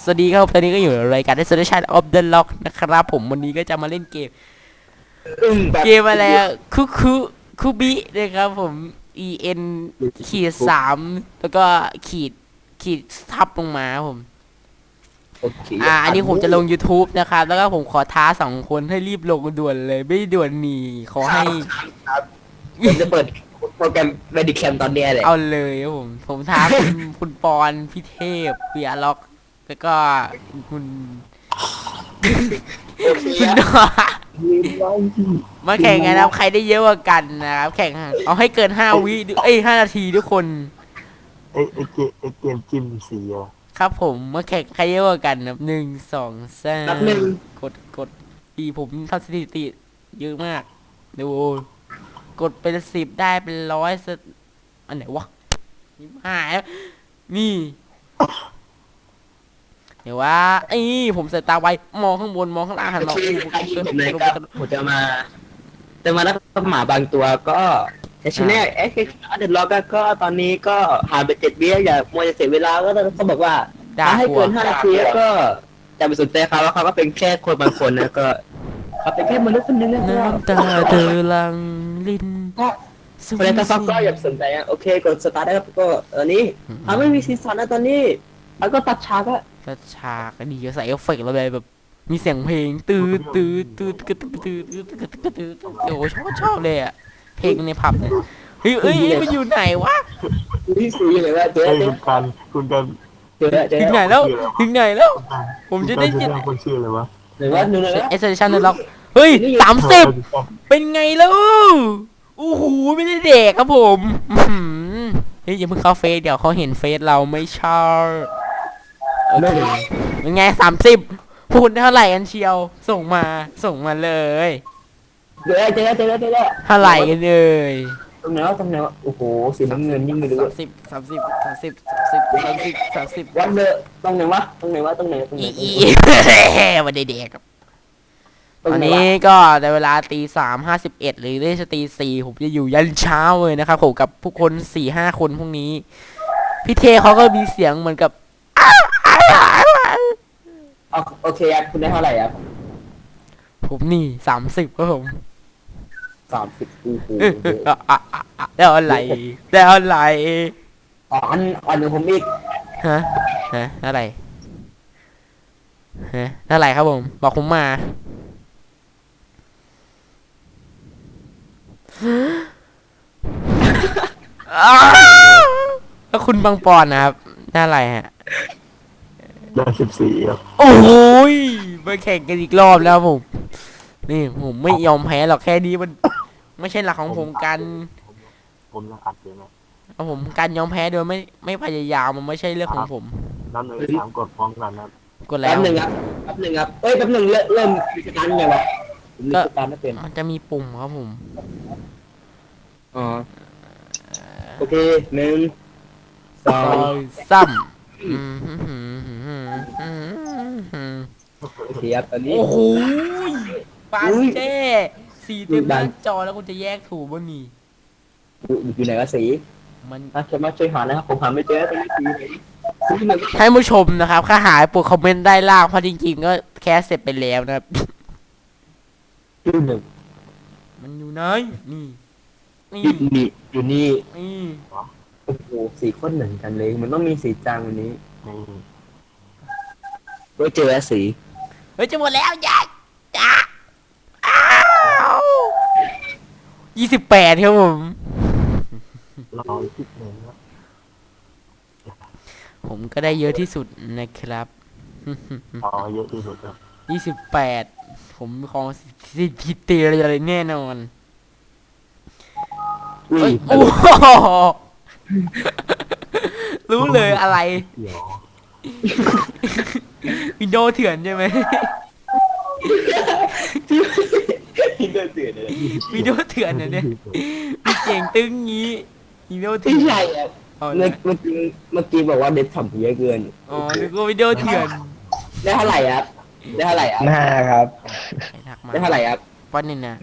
สวัสดีครับตอนนี้ก็อยู่ในรายการ Destination of the Lock นะครับผมวันนี้ก็จะมาเล่นเกม อึ้งแบบเกมอะไรอะคุคุคุบินะครับผม e n ขีดสามแล้วก็ขีดขีดทับลงมาครับผมโอเคอ่า อันนี้ผมจะลง YouTube นะครับ แล้วก็ผมขอท้าสองคนให้รีบลงด่วนเลย ไม่ด่วนหนีขอให้ ครับผมจะเปิดโปรแกรม Medicam ตอนเนี้ยเลยเอาเลยครับผม ผมท้าคุณ คุณปอนพี่เทพเบียล็อก แล้วก็คุณโอเคคุณอะดอมาแข่งกันนะครับใครได้เยอะกว่ากันนะครับ แข่งเอาให้เกินห้าวิเอ้ยห้านาทีทุกคนไอไอเกมไอเกมจิ้มสีอะครับผมมาแข่งใครเยอะกว่ากันนะครับหนึ่งสองสามนับหนึ่งกดกดดีผมทำสถิติเยอะมากดูกดเป็นสิบได้เป็นร้อยสอันไหนวะนี่หายแล้วนี่ เดี๋ยวว่าไอ้ยผมใส่ตาไวมองข้างบนมองข้างล่างหันโอมาเคอู้ใครที่ผมเลยก็ผมจะมาจะมาแล้วก็หมาบางตัวก็แต่ชแนลเอ็กซ์อันเดอร์ล็อกก็ตอนนี้ก็หาไปเจ็ดวิอย่ามัวจะเสียเวลาก็ต้องเขาบอกว่าด่าถ้าให้กลัวเกินห้านาทีก็จะไปสนใจเขาว่าเขาก็เป็นแค่คนบางคนนะก็เขาเป็นแค่มนุษย์คนหนึงนะน้ำตาเธอลังลินคนในตาฟักก็อย่าไปสนใจอะโอเคกดสตาร์ทได้ครับก็ตอนนี้อ่าไม่มีซีซันนะตอนนี้แล้วก็ตัดฉาก ก็ฉากก็ดีก็ใส่เอฟเฟกต์อะไรแบบ มีเสียงเพลงตื้อตื้อตื้อตื้อตื้อตื้อตื้อกระตื้อตื้อโอ้ชอบชอบเลยอะ เพลงในผับเนี่ยเฮ้ยเอ้ยมันอยู่ไหนวะนี่คุยเลยว่าเจ๊คุณกันคุณกันเจ๊เถึงไหนแล้วถึงไหนแล้ว ผมจะได้ยินคนชื่อเลยวะหรือว่านเอเซชั่นั่นล็อกเฮ้ยสามสิบเป็นไงแล้วโอ้โหไม่ได้เด็กครับผมเฮ้ยอย่าเพิ่งเข้าเฟซเดี๋ยวเขาเห็นเฟซเราไม่ชอบ โอเคเป็นไงสามสิบพูดเท่าไหร่กันเชียว ส่งมาส่งมาเลยเจอเจอเจอเจอเท่าไหร่กันเลยตรงไหนวะตรงไหนวะโอ้โหสีน้ำเงินยิ่งไม่รู้สามสิบสามสิบสามสิบสามสิบสามสิบสามสิบวันเดอตรงไหนวะตรงไหนวะตรงไหนตรงไหนอีอีวันเด็กๆครับตอนนี้ก็ในเวลาตีสามห้าสิบเอ็ดหรือได้จะตีสี่ผมจะอยู่ยันเช้าเลยนะครับผมกับผู้คนสี่ห้าคนพวกนี้ พี่เทเขาก็มีเสียงเหมือนกับ โอเคครับคุณได้เท่าไหร่ครับผมนี่สามสิบครับผมสามสิบโอ้โหอะอะอะอะแล้วอะไรแล้วอะไรอ๋ออันอันหนึ่งผมอีกฮะฮะอะไรฮะอะไรครับผม บอกผมมาอ้าวแล้วคุณบางปอนนะครับน่าอะไรฮะ ได้สิบสี่ครับโอ้โหยมาแข่งกันอีกรอบแล้วผม นี่ผมไม่ยอมแพ้หรอกแค่นี้มัน ไม่ใช่หลักของผมการผมยังอัดอยู่นะเอาผมการยอมแพ้โดยไม่ไม่พยายามมันไม่ใช่เรื่องของผม น้ำหนึ่งสามกดพร้อมกันนะกดแล้แป๊ว บหนึ่งครับแป๊บหนึ่งครับเอ้ยแป๊บหนึ่งเริ่มเริ่มมีสตาร์ทยังไงวะผมมีสตาร์ทไม่เป็นมันจะมีปุ่มครับผม อ๋อโอเคหนึ่งสอซองยซ้ำอืมหืมหืมหืม เคครับตอนนี้ โอ้โหยปานอุ้ยเจ้สีเต็มหดัน้านจอแล้วคุณจะแยกถูกบ่นี่อยู่อยู่ไหนก็สีมันถ้าจะมาช่วยหานะครับผมหาไม่เจอตอนนี้สีไหนสีหนึ่งให้ผู้ชมนะครับถ้าหายปวดคอมเมนต์ได้ล่างเพราะจริงๆก็แคสเสร็จไปแล้วนะครับสีหนึ่งมันอยู่ไหนนี่นี่อยู่นี่อยู่นี่นี่โอ้โหสีโคตรเหมือนกันเลย มันต้องมีสีจางวันนี้นี่ก็เจอแล้วสีเฮ้ยจะหมดแล้วยายจ้าอ้าวยี่สิบแปดครับผมร้อยสิบหนึ่งครับผมก็ได้เยอะที่สุดนะครับอ๋อเยอะที่สุดครับยี่สิบแปดผมของสิทิเตออะไรแน่นอนอุ้เอ้ยยโอ้โหรู้เลยอะไร เดี๋ยว วินโดว์เถื่อนใช่ไหมที่เดินเตือนเลยวินโดว์เถื่อนเนี่ยเนี่ยมีเสียงตึ้งงี้วินโดว์เถื่ไม่อนใช่อะอ๋อเมื่อเมื่อกี้เมื่อกี้บอกว่าเด็ดถ่ำเยอะเกินอ๋อนึกว่าวินโดว์เถื่อนได้เท่าไหร่ครับได้เท่าไหร่ครับหน้าครับ ไอ้ทักมาได้เท่าไหร่ครับวันนี้นะ